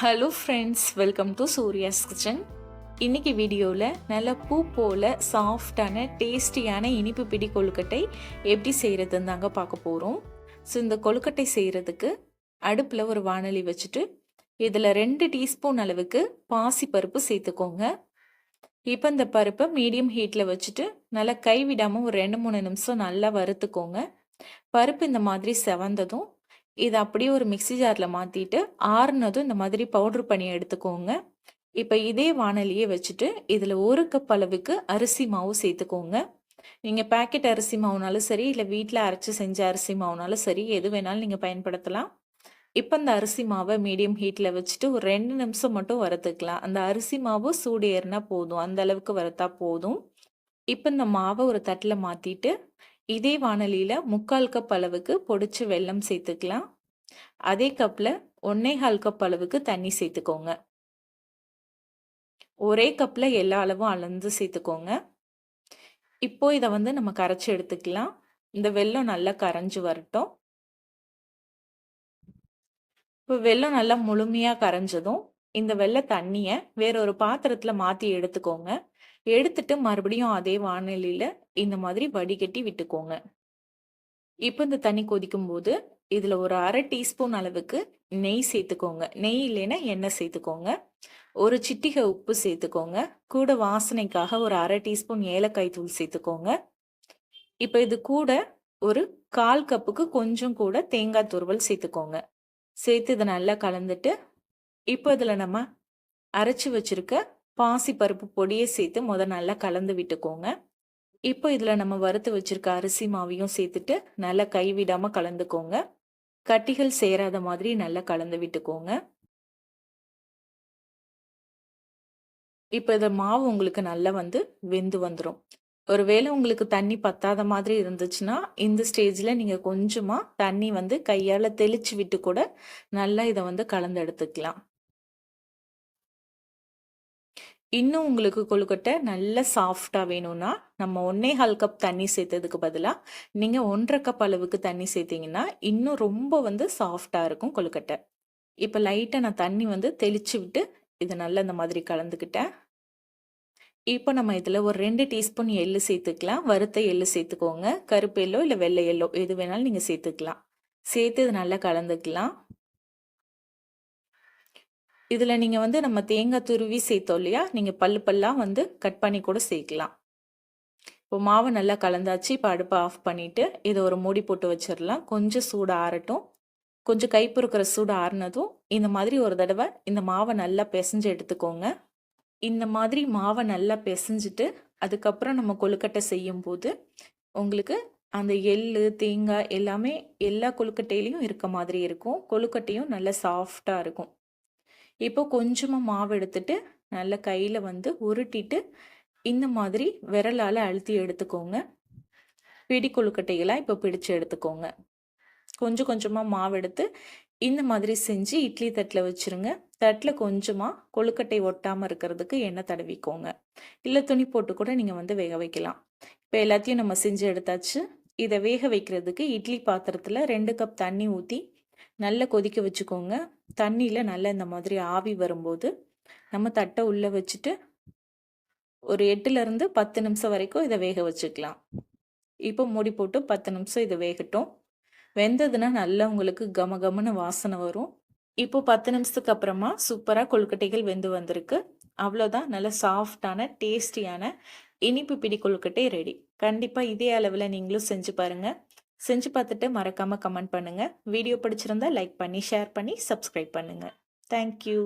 Hello friends welcome to Surya's kitchen இன்னைக்கு வீடியோவில் நல்ல பூ போல் சாஃப்டான டேஸ்டியான இனிப்பு பிடி கொழுக்கட்டை எப்படி செய்கிறதுன்னு தாங்க பார்க்க போகிறோம் ஸோ இந்த கொழுக்கட்டை செய்கிறதுக்கு அடுப்பில் ஒரு வானொலி வச்சுட்டு இதில் ரெண்டு டீஸ்பூன் அளவுக்கு பாசி பருப்பு சேர்த்துக்கோங்க. இப்போ இந்த பருப்பை மீடியம் ஹீட்டில் வச்சுட்டு நல்லா கைவிடாமல் ஒரு ரெண்டு மூணு நிமிஷம் நல்லா வறுத்துக்கோங்க. பருப்பு இந்த மாதிரி செவந்ததும் இதை அப்படியே ஒரு மிக்சி ஜாரில் மாற்றிட்டு ஆறுனதும் இந்த மாதிரி பவுட்ரு பண்ணி எடுத்துக்கோங்க. இப்போ இதே வானலியே வச்சுட்டு இதில் ஒரு கப் அளவுக்கு அரிசி மாவு சேர்த்துக்கோங்க. நீங்கள் பேக்கெட் அரிசி மாவுனாலும் சரி இல்லை வீட்டில் அரைச்சி செஞ்ச அரிசி மாவுனாலும் சரி எது வேணாலும் நீங்கள் பயன்படுத்தலாம். இப்போ இந்த அரிசி மாவை மீடியம் ஹீட்டில் வச்சுட்டு ஒரு ரெண்டு நிமிஷம் மட்டும் வறுத்துக்கலாம். அந்த அரிசி மாவு சூடு ஏறினா போதும். அந்த அளவுக்கு வறுத்தா போதும். இப்போ இந்த மாவை ஒரு தட்டில் மாற்றிட்டு இதே வானலியில் முக்கால் கப் அளவுக்கு பொடிச்சு வெல்லம் சேர்த்துக்கலாம். அதே கப்பில் ஒன்னே கால் கப் அளவுக்கு தண்ணி சேர்த்துக்கோங்க. ஒரே கப்பில் எல்லா அளவும் அளந்து சேர்த்துக்கோங்க. இப்போ இதை வந்து நம்ம கரைச்சி எடுத்துக்கலாம். இந்த வெல்லம் நல்லா கரைஞ்சி வரட்டும். இப்போ வெல்லம் நல்லா முழுமையாக கரைஞ்சதும் இந்த வெள்ளை தண்ணியை வேற ஒரு பாத்திரத்தில் மாற்றி எடுத்துக்கோங்க. எடுத்துட்டு மறுபடியும் அதே வானிலையில் இந்த மாதிரி வடிகட்டி விட்டுக்கோங்க. இப்போ இந்த தண்ணி கொதிக்கும் போது இதில் ஒரு அரை டீஸ்பூன் அளவுக்கு நெய் சேர்த்துக்கோங்க. நெய் இல்லைன்னா எண்ணெய் சேர்த்துக்கோங்க. ஒரு சிட்டிகை உப்பு சேர்த்துக்கோங்க. கூட வாசனைக்காக ஒரு அரை டீஸ்பூன் ஏலக்காய் தூள் சேர்த்துக்கோங்க. இப்போ இது கூட ஒரு கால் கப்புக்கு கொஞ்சம் கூட தேங்காய் துருவல் சேர்த்துக்கோங்க. சேர்த்து இதை நல்லா கலந்துட்டு இப்போ இதில் நம்ம அரைச்சி வச்சிருக்க பாசி பருப்பு பொடியை சேர்த்து முத நல்லா கலந்து விட்டுக்கோங்க. இப்போ இதில் நம்ம வறுத்து வச்சிருக்க அரிசி மாவையும் சேர்த்துட்டு நல்லா கைவிடாமல் கலந்துக்கோங்க. கட்டிகள் சேராத மாதிரி நல்லா கலந்து விட்டுக்கோங்க. இப்போ இந்த மாவு உங்களுக்கு நல்லா வந்து வெந்து வந்துடும் ஒருவேளை உங்களுக்கு தண்ணி பத்தாத மாதிரி இருந்துச்சுன்னா இந்த ஸ்டேஜில் நீங்கள் கொஞ்சமாக தண்ணி வந்து கையால் தெளிச்சு விட்டு கூட நல்லா இதை வந்து கலந்து எடுத்துக்கலாம். இன்னும் உங்களுக்கு கொழுக்கட்டை நல்ல சாஃப்டாக வேணும்னா நம்ம ஒன்னே ஹால் கப் தண்ணி சேர்த்ததுக்கு பதிலாக நீங்கள் ஒன்றரை கப் அளவுக்கு தண்ணி சேர்த்திங்கன்னா இன்னும் ரொம்ப வந்து சாஃப்டாக இருக்கும் கொழுக்கட்டை. இப்போ லைட்டாக நான் தண்ணி வந்து தெளித்து விட்டு இதை நல்லா இந்த மாதிரி கலந்துக்கிட்டேன். இப்போ நம்ம இதில் ஒரு ரெண்டு டீஸ்பூன் எள்ளு சேர்த்துக்கலாம். வறுத்த எள்ளு சேர்த்துக்கோங்க. கருப்பு எல்லோ இல்லை வெள்ளை எல்லோ எது வேணாலும் நீங்கள் சேர்த்துக்கலாம். சேர்த்து இது நல்லா கலந்துக்கலாம். இதில் நீங்கள் வந்து நம்ம தேங்காய் துருவி சேர்த்தோம் இல்லையா? நீங்கள் பல்லு பல்லாக வந்து கட் பண்ணி கூட சேர்க்கலாம். இப்போ மாவு நல்லா கலந்தாச்சு. இப்போ அடுப்பை ஆஃப் பண்ணிவிட்டு இதை ஒரு மூடி போட்டு வச்சிடலாம். கொஞ்சம் சூடு ஆறட்டும். கொஞ்சம் கைப்பொறுக்கிற சூடு ஆறுனதும் இந்த மாதிரி ஒரு தடவை இந்த மாவை நல்லா பிசைஞ்சு எடுத்துக்கோங்க. இந்த மாதிரி மாவை நல்லா பிசைஞ்சிட்டு அதுக்கப்புறம் நம்ம கொழுக்கட்டை செய்யும்போது உங்களுக்கு அந்த எள் தேங்காய் எல்லாமே எல்லா கொழுக்கட்டையிலையும் இருக்க மாதிரி இருக்கும். கொழுக்கட்டையும் நல்லா சாஃப்டாக இருக்கும். இப்போ கொஞ்சமாக மாவு எடுத்துட்டு நல்ல கையில் வந்து உருட்டிட்டு இந்த மாதிரி விரலால் அழுத்தி எடுத்துக்கோங்க. பிடி கொழுக்கட்டையெல்லாம் இப்போ பிடிச்சு எடுத்துக்கோங்க. கொஞ்சம் கொஞ்சமாக மாவு எடுத்து இந்த மாதிரி செஞ்சு இட்லி தட்டில் வச்சுருங்க. தட்டில் கொஞ்சமாக கொழுக்கட்டை ஒட்டாமல் இருக்கிறதுக்கு எண்ணெய் தடவிக்கோங்க. இல்லை துணி போட்டு கூட நீங்கள் வந்து வேக வைக்கலாம். இப்போ எல்லாத்தையும் நம்ம செஞ்சு எடுத்தாச்சு. இதை வேக வைக்கிறதுக்கு இட்லி பாத்திரத்தில் ரெண்டு கப் தண்ணி ஊற்றி நல்லா கொதிக்க வச்சுக்கோங்க. தண்ணியில் நல்லா இந்த மாதிரி ஆவி வரும்போது நம்ம தட்டை உள்ளே வச்சுட்டு ஒரு எட்டுலேருந்து பத்து நிமிஷம் வரைக்கும் இதை வேக வச்சுக்கலாம். இப்போ மூடி போட்டு பத்து நிமிஷம் இதை வேகட்டும். வெந்ததுன்னா நல்லா உங்களுக்கு கம கமன்னு வாசனை வரும். இப்போ பத்து நிமிஷத்துக்கு அப்புறமா சூப்பராக கொழுக்கட்டைகள் வெந்து வந்திருக்கு. அவ்வளோதான். நல்ல சாஃப்டான டேஸ்டியான இனிப்பு பிடி கொழுக்கட்டை ரெடி. கண்டிப்பாக இதே அளவில் நீங்களும் செஞ்சு பாருங்கள் செஞ்சு பார்த்துட்டு மறக்காமல் கமெண்ட் பண்ணுங்கள் வீடியோ பிடிச்சிருந்தா லைக் பண்ணி ஷேர் பண்ணி சப்ஸ்கிரைப் பண்ணுங்கள் தேங்க்யூ